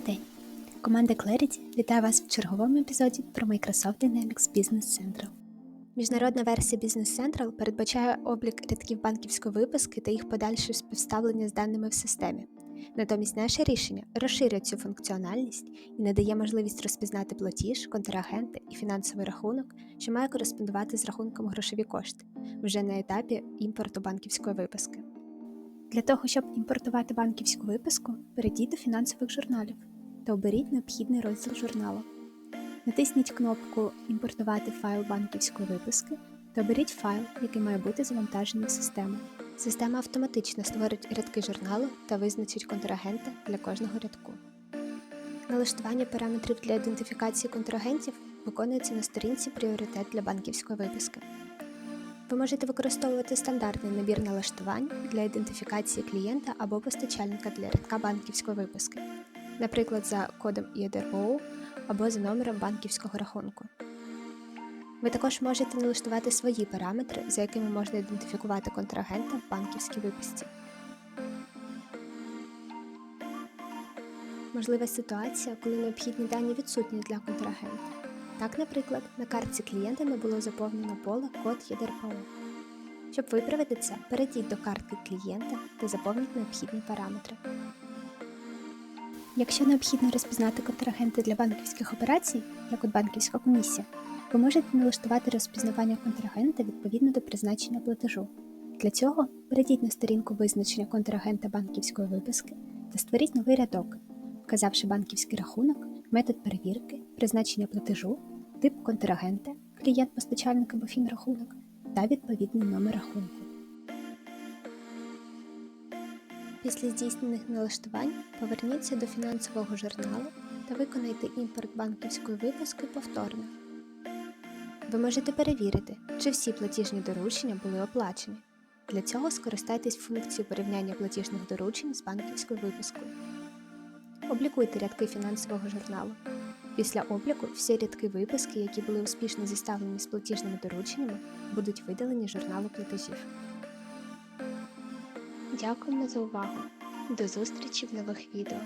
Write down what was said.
Привіт! Вітаю вас в черговому епізоді про Microsoft Dynamics Business Central. Міжнародна версія Business Central передбачає облік рядків банківської виписки та їх подальше співставлення з даними в системі. Натомість наше рішення розширює цю функціональність і надає можливість розпізнати платіж, контрагенти і фінансовий рахунок, що має кореспондувати з рахунком грошові кошти вже на етапі імпорту банківської виписки. Для того, щоб імпортувати банківську виписку, перейдіть до фінансових журналів та оберіть необхідний розділ журналу. Натисніть кнопку Імпортувати файл банківської виписки та оберіть файл, який має бути завантажений в систему. Система автоматично створить рядки журналу та визначить контрагента для кожного рядку. Налаштування параметрів для ідентифікації контрагентів виконується на сторінці Пріоритет для банківської виписки. Ви можете використовувати стандартний набір налаштувань для ідентифікації клієнта або постачальника для рядка банківської виписки, наприклад, за кодом ІДРО або за номером банківського рахунку. Ви також можете налаштувати свої параметри, за якими можна ідентифікувати контрагента в банківській виписці. Можлива ситуація, коли необхідні дані відсутні для контрагента. Так, наприклад, на картці клієнта не було заповнено поле код ЄДРПО. Щоб виправити це, перейдіть до картки клієнта та заповніть необхідні параметри. Якщо необхідно розпізнати контрагенти для банківських операцій, як от банківська комісія, ви можете налаштувати розпізнавання контрагента відповідно до призначення платежу. Для цього перейдіть на сторінку визначення контрагента банківської виписки та створіть новий рядок, вказавши банківський рахунок, метод перевірки, призначення платежу, тип контрагента, клієнт постачальник або фінрахунок та відповідний номер рахунку. Після здійснених налаштувань поверніться до фінансового журналу та виконайте імпорт банківської виписки повторно. Ви можете перевірити, чи всі платіжні доручення були оплачені. Для цього скористайтесь функцією порівняння платіжних доручень з банківською випискою. Облікуйте рядки фінансового журналу. Після обліку всі рядки виписки, які були успішно зіставлені з платіжними дорученнями, будуть видалені журналу платежів. Дякуємо за увагу! До зустрічі в нових відео!